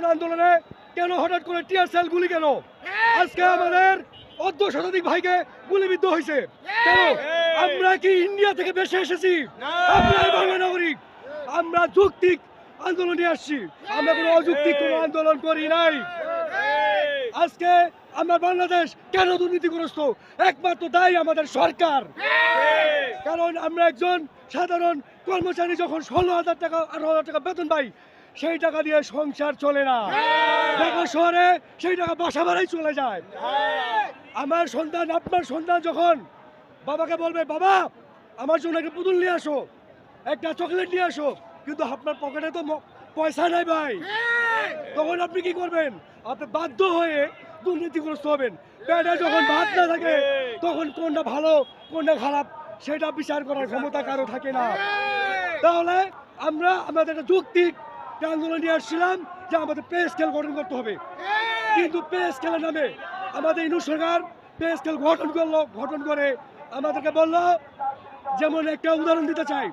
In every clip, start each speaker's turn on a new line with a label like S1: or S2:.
S1: কোন আন্দোলনে কেন হঠাৎ করে টিয়ার সেল গুলি কেন? আজকে আমাদের অর্ধ শতাধিক ভাইকে গুলিবিদ্ধ হয়েছে। কেন? আমরা কি ইন্ডিয়া থেকে বেশি এসেছি? আমরা নাগরিক। আমরা যৌক্তিক আন্দোলন আসছি। আমরা কোনো অযৌক্তিক কোনো আন্দোলন করি নাই। আজকে আমরা বাংলাদেশ কেন দুর্নীতিগ্রস্ত? একমাত্র দায়ী আমাদের সরকার। কারণ আমরা একজন সাধারণ কর্মচারী, যখন ষোলো হাজার টাকা, আঠারো হাজার টাকা বেতন পাই সেই টাকা দিয়ে সংসার চলে না। ঢাকা শহরে সেই টাকা বাসা ভাড়াই চলে যায়। আমার সন্তান আপনার সন্তান যখন বাবাকে বলবে বাবা আমার জন্য একটা পুতুল নিয়ে আসো একটা চকলেট নিয়ে আসো। কিন্তু আপনার পকেটে তো পয়সা নাই ভাই। তখন আপনি কি করবেন? আপনি বাধ্য হয়ে দুর্নীতিগ্রস্ত হবেন। পেটে যখন ভাত না থাকে তখন কোনটা ভালো কোনটা খারাপ সেটা বিচার করার ক্ষমতা কারও থাকে না। তাহলে আমরা আমাদের একটা যৌক্তিক একটা আন্দোলন নিয়ে আসছিলাম যে আমাদের পে স্কেল গঠন করতে হবে। কিন্তু পে স্কেলের নামে আমাদের ইনু সরকার পে স্কেল গঠন করল গঠন করে আমাদেরকে বলল যেমন একটা উদাহরণ দিতে চাই।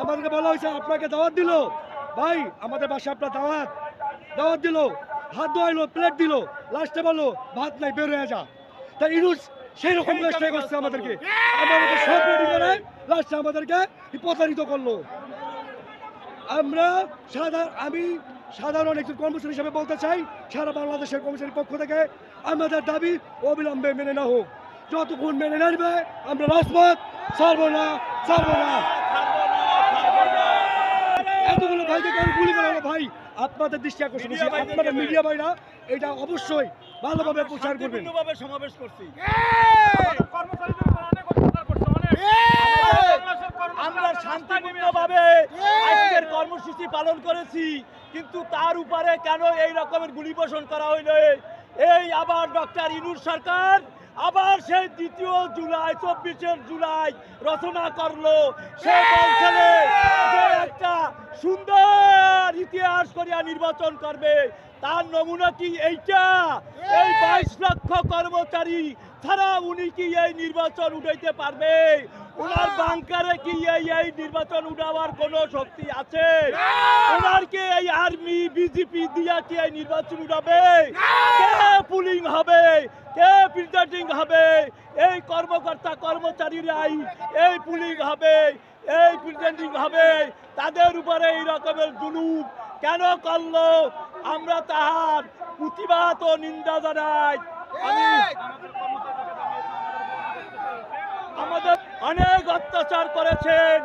S1: আমাদেরকে বলা হয়েছে আপনাকে দাওয়াত দিল। ভাই আমাদের বাসায় আপনার দাওয়াত। দাওয়াত দিল হাত ধোয়াইলো প্লেট দিল। লাস্টে বলল ভাত নাই বের হয়ে যা। তাই ইনুস সেই রকম চেষ্টা করছে আমাদেরকে। আমাদেরকে সব রেডি করে লাস্টে আমাদেরকে প্রতারিত করল। আমরা সাধারণ আমি সাধারণ একজন কর্মচারী হিসেবে বলতে চাই সারা বাংলাদেশের কর্মচারীর পক্ষ থেকে আমাদের দাবি অবিলম্বে মেনে না হোক। যতক্ষণ মেনে না নেবে আমরা রাজপথ ছাড়বো না ছাড়বো না। এতগুলো ভাইকে কেন গুলি করা ভাই আপনাদের দৃষ্টি আকর্ষণ করছি। আপনারা মিডিয়া ভাইরা এটা অবশ্যই ভালোভাবে প্রচার করবেন।
S2: সমাবেশ করছি। করেছি কিন্তু তার উপরে কেন এই রকমের গুলি বর্ষণ করা হইল? এই আবার ডক্টর ইনুর সরকার আবার সেই দ্বিতীয় জুলাই, চব্বিশের জুলাই রচনা করল। সে বলছে একটা সুন্দর ইতিহাস করিয়া নির্বাচন করবে। তার নমুনা কি এইটা? এই বাইশ লক্ষ কর্মচারী ছাড়া উনি কি এই নির্বাচন উঠাইতে পারবে? ওনার বাংকারে কি এই এই নির্বাচন উঠাবার কোনো শক্তি আছে? ওনার কি এই আর্মি বিজেপি দিয়া কি এই নির্বাচন উঠাবে? কে পুলিং হবে? কে প্রিজাইডিং হবে? এই কর্মকর্তা কর্মচারীরাই এই পুলিং হবে এই প্রিজাইডিং হবে। তাদের উপরে এই রকমের জুলুম কেন করল? আমরা তাহার প্রতিবাদ ও নিন্দা জানাই। আমি আমাদের অনেক অত্যাচার করেছেন,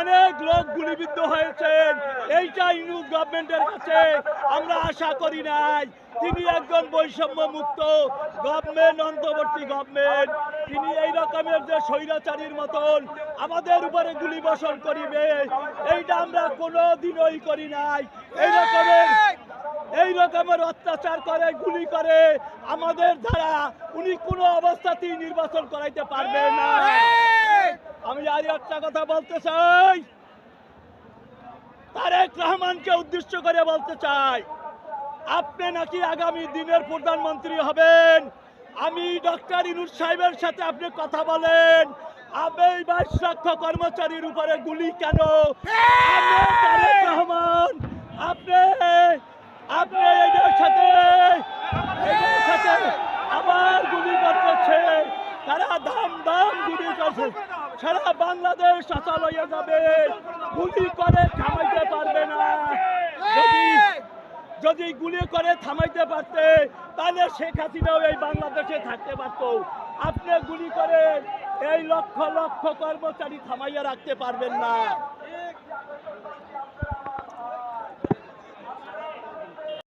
S2: অনেক লোক গুলিবিদ্ধ হয়েছেন। এইটা ইউনিট গভর্নমেন্টের কাছে আমরা আশা করি নাই। তিনি একজন বৈষম্য মুক্ত গভর্নমেন্ট অন্তর্বর্তী গভর্নমেন্ট তিনি এই রকমের যে স্বৈরাচারীর মতন আমাদের উপরে গুলি বর্ষণ করিবে, এইটা আমরা কোনো দিনই করি নাই। এই রকমের এই রকমের অত্যাচার করে গুলি করে। আমাদের দ্বারা উনি কোনো অবস্থাতেই নির্বাচন করাইতে পারবে না। আমি আর একটা কথা বলতে চাই। তারেক রহমানকে উদ্দেশ্য করে বলতে চাই আপনি নাকি আগামী দিনের প্রধানমন্ত্রী হবেন? আমি ডক্টর ইনুর সাহেবের সাথে আপনি কথা বলেন। এই বাইশ লক্ষ কর্মচারীর উপরে গুলি কেন? রহমান আপনি এদের সাথে এদের সাথে আবার গুলি করতেছে তারা দাম দাম গুলি করছে সারা বাংলাদেশ অচল লইয়া যাবে। গুলি করে থামাইতে পারবে না। যদি যদি গুলি করে থামাইতে পারতে, তাহলে শেখ হাসিনাও এই বাংলাদেশে থাকতে পারত। আপনি গুলি করে এই লক্ষ লক্ষ কর্মচারী থামাইয়া রাখতে পারবেন না।